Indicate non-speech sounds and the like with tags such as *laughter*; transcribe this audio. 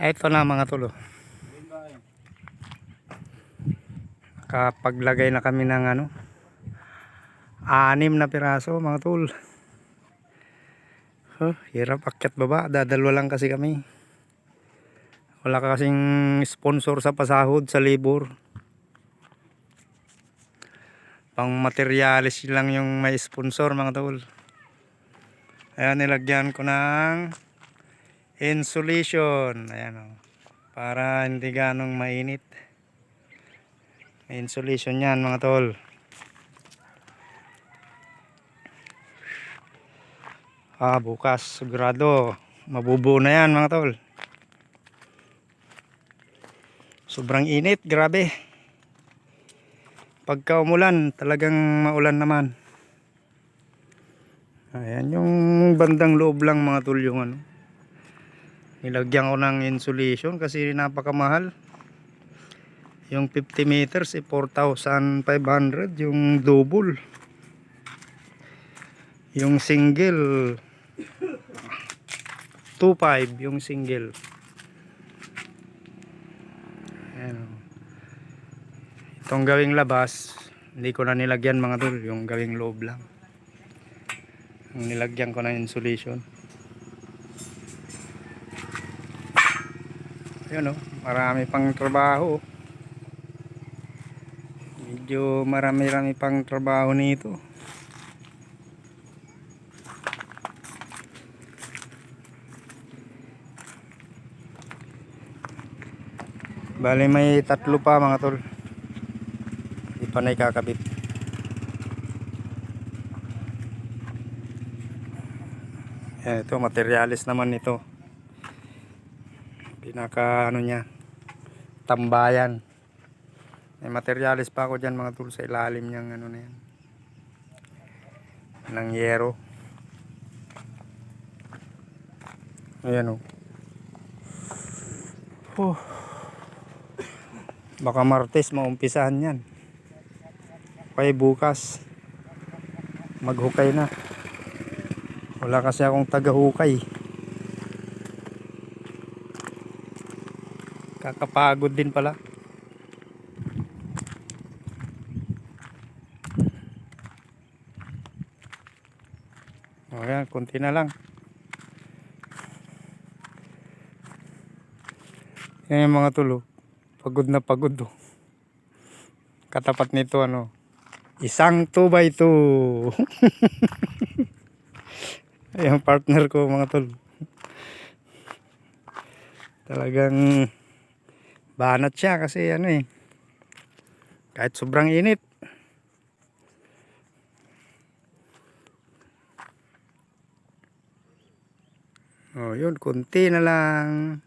Ito na mga tulo. Kapaglagay na kami ng ano, anim na piraso mga tol. Huh, hirap akyat baba. Dadalwa lang kasi kami. Wala kasing sponsor sa pasahod sa libur. Pang materialis lang yung may sponsor mga tol. Ayan, nilagyan ko ng insulation. Ayan o. Para hindi ganong mainit. May insulation yan mga tol. Ah, bukas sigurado mabubuo na yan mga tol. Sobrang init, grabe. Pagka umulan, talagang maulan naman. Ayan yung bandang loob lang mga tol yung ano. Nilagyan ko ng insulation kasi napakamahal. Yung 50 meters eh 4,500 yung double. Yung single 2.5 yung single. Ayan. Itong gawing labas, hindi ko na nilagyan mga tol, yung gawing loob lang. Ang nilagyan ko ng insulation. Yun o, marami pang trabaho. Medyo marami-rami pang trabaho nito. Bali may tatlo pa mga tol. Hindi pa na ikakabit. Yan, ito materialis naman ito. Pinaka ano niya tambayan. May materialis pa ako dyan mga tol sa ilalim niyang ano na yan. Ng yero. Ayan o. Oh. Baka martes maumpisahan yan. Okay, bukas. Maghukay na. Wala kasi akong tagahukay. Kakapagod din pala. O yan, konti na lang. Yan yung mga tulo. Pagod na pagod oh. Katapat nito ano. Isang 2 by 2 *laughs* Yung partner ko mga tol. Talagang banat siya kasi ano eh. Kahit sobrang init. Oh, yun, konti na lang.